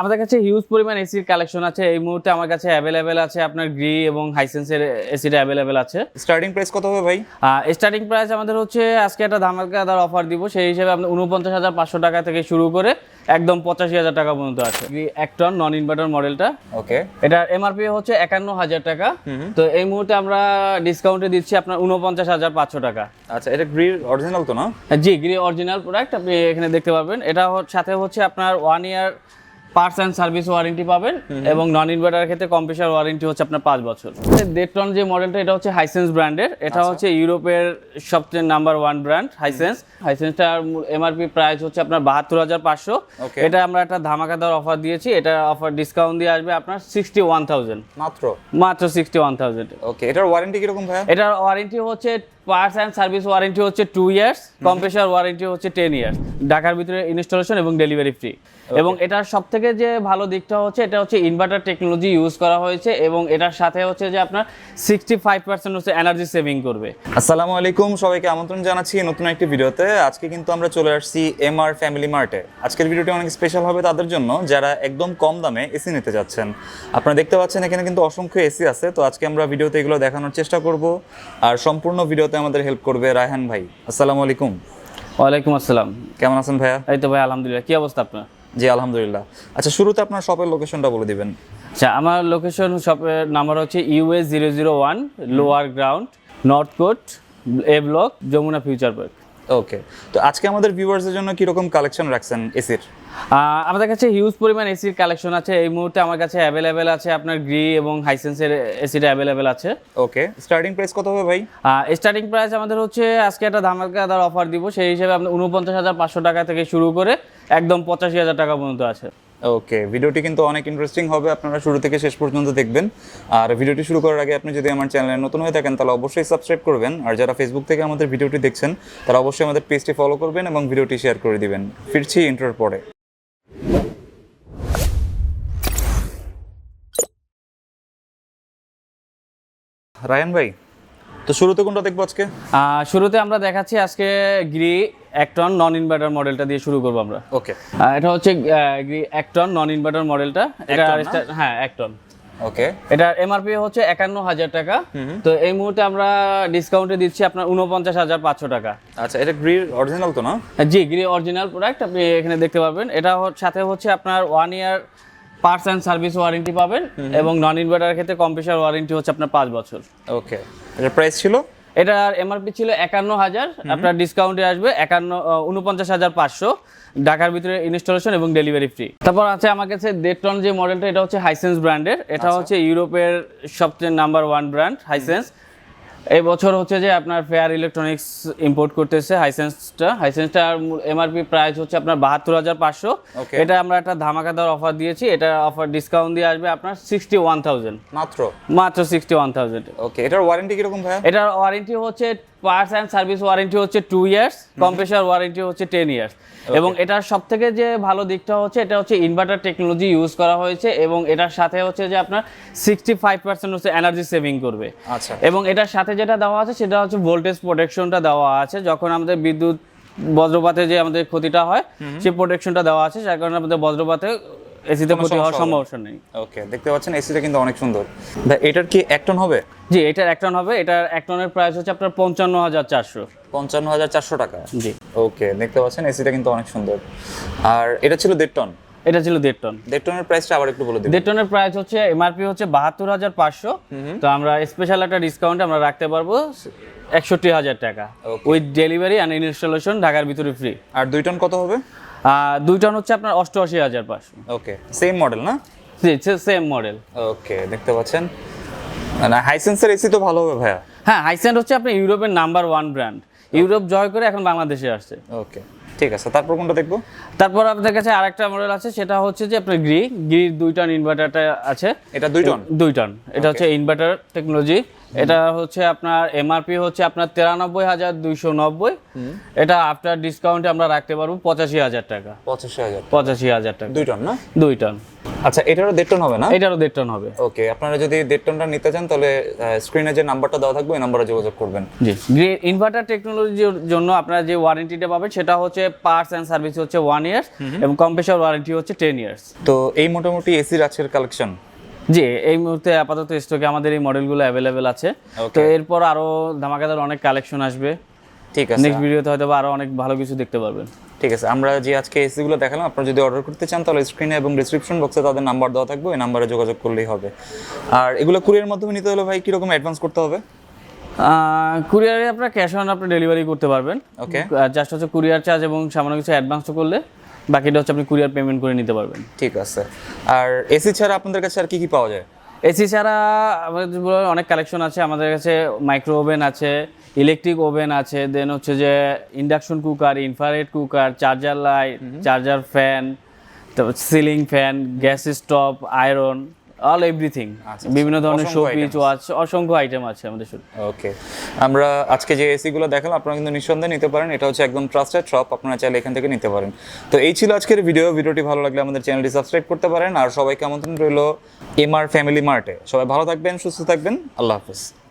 আমাদের কাছে হিউজ পরিমাণ এসির কালেকশন আছে। এই মুহূর্তে আমার কাছে অ্যাভেলেবেল আছে আপনার গ্রি এবং হাইসেন্সের এসিটা অ্যাভেলেবেল আছে। স্টার্টিং প্রাইস কত হবে ভাই? স্টার্টিং প্রাইস আমাদের হচ্ছে আজকে একটা ধামাকাদার অফার দিব সেই হিসেবে আপনি উনপঞ্চাশ হাজার পাঁচশো টাকা থেকে শুরু করে একদম পঁচাশি হাজার টাকা পর্যন্ত আছে। এক টন নন ইনভার্টার মডেলটা ওকে এটার এমআরপি হচ্ছে একান্ন হাজার টাকা। তো এই মুহূর্তে আমরা ডিসকাউন্টে দিচ্ছি আপনার উনপঞ্চাশ হাজার পাঁচশো টাকা। আচ্ছা এটা গ্রিল অরিজিনাল তো না? জি গ্রি অরিজিনাল প্রোডাক্ট আপনি এখানে দেখতে পাবেন এটা সাথে হচ্ছে আপনার one year parts and service warranty পাবেন এবং নন ইনভার্টার ক্ষেত্রে কম্পিউটার ওয়ারেন্টি হচ্ছে আপনার পাঁচ বছর। দেড় যে মডেলটা এটা হচ্ছে হাইসেন্স ব্র্যান্ডের এটা হচ্ছে ইউরোপের সবচেয়ে নাম্বার ওয়ান ব্র্যান্ড হাইসেন্স হাইসেন্সটার এমআরপি প্রাইস হচ্ছে আপনার বাহাত্তর হাজার পাঁচশো। এটা আমরা একটা ধামাকাদার অফার দিয়েছি। এটা অফার ডিসকাউন্ট দিয়ে আসবে আপনার সিক্সটি ওয়ান থাউজেন্ড মাত্র? মাত্র সিক্সটি ওয়ান থাউজেন্ড ওকে এটার ওয়ারেন্টি কীরকম ভাইয়া? এটার ওয়ারেন্টি হচ্ছে পার্টস অ্যান্ড সার্ভিস ওয়ারেন্টি হচ্ছে টু ইয়ার্স কম্প্রেসার ওয়ারেন্টি হচ্ছে টেন ইয়ার্স ঢাকার ভিতরে ইনস্টলেশন এবং ডেলিভারি ফ্রি এবং এটার সব থেকে যে ভালো দিকটা হচ্ছে এটা হচ্ছে ইনভার্টার টেকনোলজি ইউজ করা হয়েছে এবং এটার সাথে হচ্ছে যে আপনার সিক্সটি ফাইভ পার্সেন্ট হচ্ছে এনার্জি সেভিং করবে। আসসালামু আলাইকুম সবাইকে আমন্ত্রণ জানাচ্ছি নতুন একটি ভিডিওতে। আজকে কিন্তু আমরা চলে আসছি এম আর ফ্যামিলি মার্টে আজকের ভিডিওটি অনেক স্পেশাল হবে তাদের জন্য যারা একদম কম দামে এসি নিতে যাচ্ছেন। আপনারা দেখতে পাচ্ছেন এখানে কিন্তু অসংখ্য এসি আছে তো আজকে আমরা ভিডিওতে এগুলো দেখানোর চেষ্টা করব। আর সম্পূর্ণ ভিডিওতে আমাদের হেল্প করবে রায়হান ভাই। আসসালামু আলাইকুম। ওয়ালাইকুম আসসালাম। কেমন আছেন ভাইয়া? এই তো ভাই আলহামদুলিল্লাহ। কি অবস্থা আপনার? জি, আলহামদুলিল্লাহ। আচ্ছা শুরুতে আপনার শপের লোকেশনটা বলে দিবেন। আচ্ছা আমার লোকেশন শপের নাম্বার হচ্ছে U S zero zero one lower ground north court A block Jamuna future park okay তো আজকে আমাদের ভিউয়ার্সের জন্য কীরকম কালেকশন রাখছেন এসির আমাদের কাছে হিউজ পরিমাণ এসির কালেকশন আছে। এই মুহূর্তে আমার কাছে অ্যাভেলেবেল আছে আপনার গ্রি এবং হাইসেন্সের এসিটা অ্যাভেলেবেল আছে। ওকে স্টার্টিং প্রাইস কত হবে ভাই? স্টার্টিং প্রাইস আমাদের হচ্ছে আজকে একটা ধামাকাদার অফার দিব সেই হিসেবে আপনি উনপঞ্চাশ হাজার পাঁচশো টাকা থেকে শুরু করে একদম পঁচাশি হাজার টাকা পর্যন্ত আছে। ওকে ভিডিওটি কিন্তু অনেক ইন্টারেস্টিং হবে, আপনারা শুরু থেকে শেষ পর্যন্ত দেখবেন। আর ভিডিওটি শুরু করার আগে আপনি যদি আমার চ্যানেলে নতুন হয়ে থাকেন, তাহলে অবশ্যই সাবস্ক্রাইব করবেন। আর যারা ফেসবুক থেকে আমাদের ভিডিওটি দেখছেন, তারা অবশ্যই আমাদের পেজটি ফলো করবেন এবং ভিডিওটি শেয়ার করে দিবেন। ফিরছি ইন্টার পরে। রায়ান ভাই, তো শুরুতে কোনটা দেখব আজকে? শুরুতে আমরা দেখাচ্ছি আজকে গ্রি একটন নন ইনভার্টার মডেলটা দিয়ে শুরু করব আমরা। ওকে এটা হচ্ছে গ্রি একটন নন ইনভার্টার মডেলটা এটা হ্যাঁ একটন ওকে এটার এমআরপি হচ্ছে একান্ন হাজার টাকা। তো এই মুহূর্তে আমরা ডিসকাউন্টে দিচ্ছি আপনার উনপঞ্চাশ হাজার পাঁচশো টাকা। আচ্ছা এটা গ্রিল অরিজিনাল তো না? জি গ্রি অরিজিনাল প্রোডাক্ট আপনি এখানে দেখতে পাবেন এটা সাথে হচ্ছে আপনার one year parts and service warranty পাবেন এবং নন ইনভার্টার ক্ষেত্রে কম্পিউটার ওয়ারেন্টি হচ্ছে আপনার পাঁচ বছর। ওকে এটার প্রাইস ছিল? এটার এমআরপি ছিল একান্ন হাজার। আপনার ডিসকাউন্টে আসবে একান্ন উনপঞ্চাশ হাজার পাঁচশো। ঢাকার ভিতরে ইনস্টলেশন এবং ডেলিভারি ফ্রি তারপর আছে আমার কাছে দেডটন যে মডেলটা এটা হচ্ছে হাইসেন্স ব্র্যান্ডের এটা হচ্ছে ইউরোপের সবচেয়ে নাম্বার ওয়ান ব্র্যান্ড হাইসেন্স এই বছর হচ্ছে যে আপনার ফেয়ার ইলেকট্রনিক্স ইম্পোর্ট করতেছে হাইসেন্সটা হাইসেন্সটার এমআরপি প্রাইস হচ্ছে আপনার বাহাত্তর হাজার পাঁচশো। এটা আমরা একটা ধামাকাদার অফার দিয়েছি। এটা অফার ডিসকাউন্ট দিয়ে আসবে আপনার সিক্সটি ওয়ান থাউজেন্ড মাত্র? মাত্র সিক্সটি ওয়ান থাউজেন্ড ওকে এটার ওয়ারেন্টি কীরকম ভাই এটার ওয়ারেন্টি হচ্ছে পার্টস অ্যান্ড সার্ভিস ওয়ারেন্টি হচ্ছে টু ইয়ার্স কম্প্রেসার ওয়ারেন্টি হচ্ছে টেন ইয়ার্স এবং এটার সব থেকে যে ভালো দিকটা হচ্ছে এটা হচ্ছে ইনভার্টার টেকনোলজি ইউজ করা হয়েছে এবং এটার সাথে হচ্ছে যে আপনার সিক্সটি ফাইভ পার্সেন্ট হচ্ছে এনার্জি সেভিং করবে। আচ্ছা। এবং এটার সাথে যেটা দেওয়া আছে সেটা হচ্ছে ভোল্টেজ প্রোটেকশনটা দেওয়া আছে। যখন আমাদের বিদ্যুৎ বজ্রপাতে যে আমাদের ক্ষতিটা হয় সেই প্রোটেকশনটা দেওয়া আছে যার কারণে আমাদের বজ্রপাতে এসিতে ক্ষতি হওয়ার। সম্ভাবনা নেই। ওকে দেখতে পাচ্ছেন এসিটা কিন্তু অনেক সুন্দর। এটার কি এক টন হবে? জি এটার এক টন হবে। এটার এক টনের প্রাইস হচ্ছে আপনার পঞ্চান্ন হাজার চারশো। পঞ্চান্ন হাজার চারশো টাকা। জি। ওকে দেখতে পাচ্ছেন এসিটা কিন্তু অনেক সুন্দর। আর এটা ছিল দেড় টন? এটা ছিল দেড় টন। দেড় টনের প্রাইসটা আবার একটু বলে দিন দেড় টনের প্রাইস হচ্ছে এমআরপি হচ্ছে বাহাত্তর হাজার পাঁচশো। তো আমরা স্পেশাল একটা ডিসকাউন্ট আমরা রাখতে পারব একষট্টি হাজার টাকা. উইথ ডেলিভারি অ্যান্ড ইনস্টলেশন ঢাকার ভিতরে ফ্রি আর দুই টন কত হবে? দুই টন হচ্ছে আপনার অষ্টআশি হাজার পাঁচশো। ওকে সেম মডেল না? জি সেম মডেল ওকে দেখতে পাচ্ছেন। না হাইসেন্সের এসি তো ভালো হবে ভাইয়া। হ্যাঁ হাইসেন্ট হচ্ছে আপনার ইউরোপের নাম্বার ওয়ান ব্র্যান্ড ইউরোপ জয় করে এখন বাংলাদেশে আসছে। ওকে ঠিক আছে তারপর কোনটা দেখব? তারপর আপনাদের কাছে আরেকটা মডেল আছে সেটা হচ্ছে যে আপনার গ্রি গ্রির দুই টন ইনভার্টারটা আছে। এটা দুই টন দুই টন এটা হচ্ছে ইনভার্টার টেকনোলজি এটা হচ্ছে আপনার এমআরপি হচ্ছে আপনার তিরানব্বই হাজার দুইশো নব্বই। এটা আফটার ডিসকাউন্টে আমরা রাখতে পারব পঁচাশি হাজার টাকা। পঁচাশি হাজার পঁচাশি হাজার টাকা। দুই টন না? দুই টন আচ্ছা এটারও দেড় টন হবে না? এটারও দেড় টন হবে। ওকে আপনারা যদি দেড় টনটা নিতে চান তাহলে স্ক্রিনে যে নাম্বারটা দেওয়া থাকবে ওই নাম্বারে যোগাযোগ করবেন। জি। ইনভার্টার টেকনোলজির জন্য আপনারা যে ওয়ারেন্টিটা পাবেন সেটা হচ্ছে পার্টস অ্যান্ড সার্ভিস হচ্ছে ওয়ান ইয়ার্স এবং কম্প্রেসার ওয়ারেন্টি হচ্ছে টেন ইয়ার্স তো এই মোটামুটি এসির আজকের কালেকশন জি এই মুহূর্তে আপাতত স্টকে আমাদের এই মডেলগুলো অ্যাভেলেবেল আছে। তো এরপর আরও ধামাকাদার অনেক কালেকশন আসবে। ঠিক আছে। নেক্সট ভিডিওতে হয়তো বা আরও অনেক ভালো কিছু দেখতে পারবেন। ঠিক আছে আমরা যে আজকে এসিগুলো দেখালাম আপনারা যদি অর্ডার করতে চান তাহলে স্ক্রিনে এবং ডিসক্রিপশন বক্সে তাদের নাম্বার দেওয়া থাকবে ওই নাম্বারে যোগাযোগ করলেই হবে। আর এগুলো কুরিয়ার মাধ্যমে নিতে হলে ভাই কীরকম অ্যাডভান্স করতে হবে? কুরিয়ারে আপনার ক্যাশ অন আপনি ডেলিভারি করতে পারবেন। Okay. জাস্ট হচ্ছে কুরিয়ার চার্জ এবং সামান্য কিছু অ্যাডভান্স করলে বাকিটা হচ্ছে আপনি কুরিয়ার পেমেন্ট করে নিতে পারবেন। ঠিক আছে। আর এসি ছাড়া আপনাদের কাছে আর কি কি পাওয়া যায়? এসি ছাড়া আমাদের অনেক কালেকশন আছে। আমাদের কাছে মাইক্রো ওভেন আছে ইলেকট্রিক ওভেন আছে দেন হচ্ছে যে induction cooker infrared cooker charger light charger fan তারপর ceiling fan gas stove iron all everything আচ্ছা, বিভিন্ন ধরনের শোপিস আছে ওয়াচ অসংখ্য আইটেম আছে আমাদের শুধু ওকে আমরা আজকে যে এসিগুলো দেখালাম আপনারা কিন্তু নিঃসন্দেহে নিতে পারেন। এটা হচ্ছে একদম ট্রাস্টেড শপ আপনারা চাইলে এখান থেকে নিতে পারেন। তো এই ছিল আজকের ভিডিও ভিডিওটি ভালো লাগলে আমাদের চ্যানেলটি সাবস্ক্রাইব করতে পারেন। আর সবাইকে আমন্ত্রণ রইল? এমআর ফ্যামিলি মার্টে সবাই ভালো থাকবেন সুস্থ থাকবেন। আল্লাহ হাফিজ।